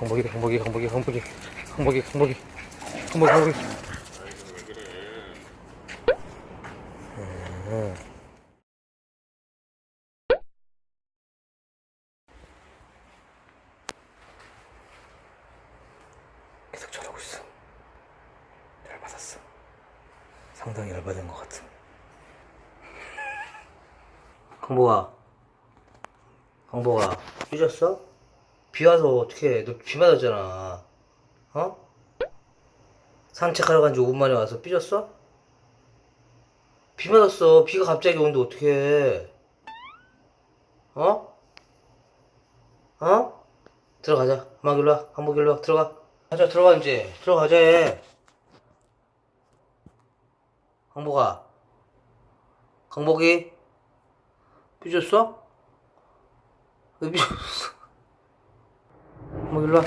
강복이 강복이 강복이 강복이 강복이 강복이 강복이 강복이. 음. 계속 저러고 있어. 열받았어. 상당히 열받은 것 같아 강복아 강복아 삐졌어? 비 와서 어떻게 너비 맞았잖아. 어? 산책하러 간 지 5분 만에 와서 삐졌어? 비 맞았어. 비가 갑자기 오는데 어떡해? 어? 어? 들어가자. 엄마 길로 와. 한복 길로 와. 들어가. 가자. 들어가 이제. 들어가자 강복아. 강복이? 삐졌어? 왜 삐졌어? 뭐 일로 와.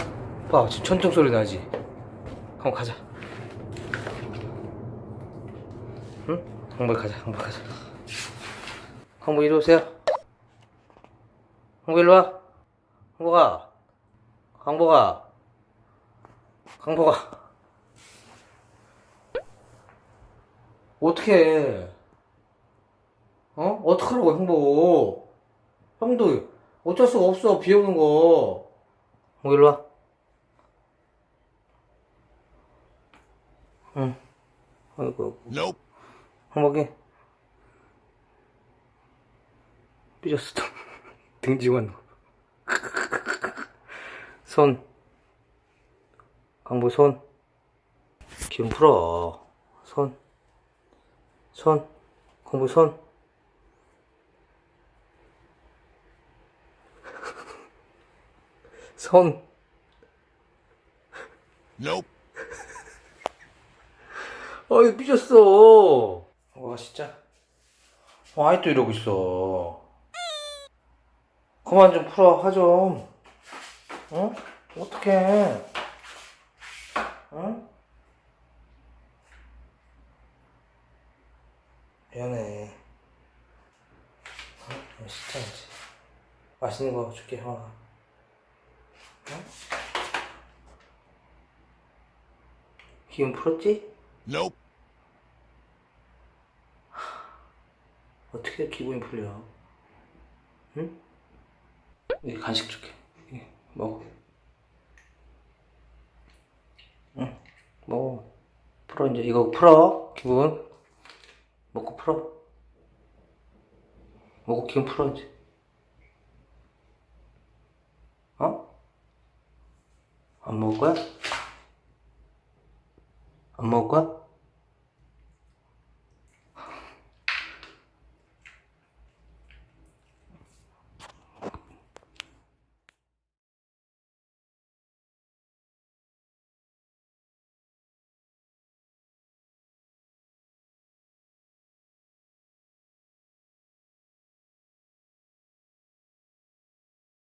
봐, 지금 천둥 소리 나지. 한번 가자. 응? 한번 가자. 한번 가자. 한번 이리 오세요. 한번 일로 와. 한복아. 강복아. 강복아. 어떻게 어? 어떡하라고 형복 형도 어쩔 수가 없어 비 오는 거 어, 일로 와. 응. 아이고, Nope. 한복이. 삐졌어. 등지원. 손. 강보 손. 기운 풀어. 손. 손. 강보 손. 손. Nope. 아이 삐졌어. 와 진짜. 와 아이 또 이러고 있어. 그만 좀 풀어 화 좀. 응? 어떡해. 응? 미안해. 어? 진짜 이제. 맛있는 거 줄게 형아. 응? 기운 풀었지? Nope. 어떻게 기분이 풀려? 응? 이 간식 줄게. 이, 먹어. 응, 먹어. 풀어, 이제. 이거 풀어. 기분. 먹고 풀어. 먹고 기분 풀어, 이제. 어? 안 먹을 거야? 안 먹을 거야?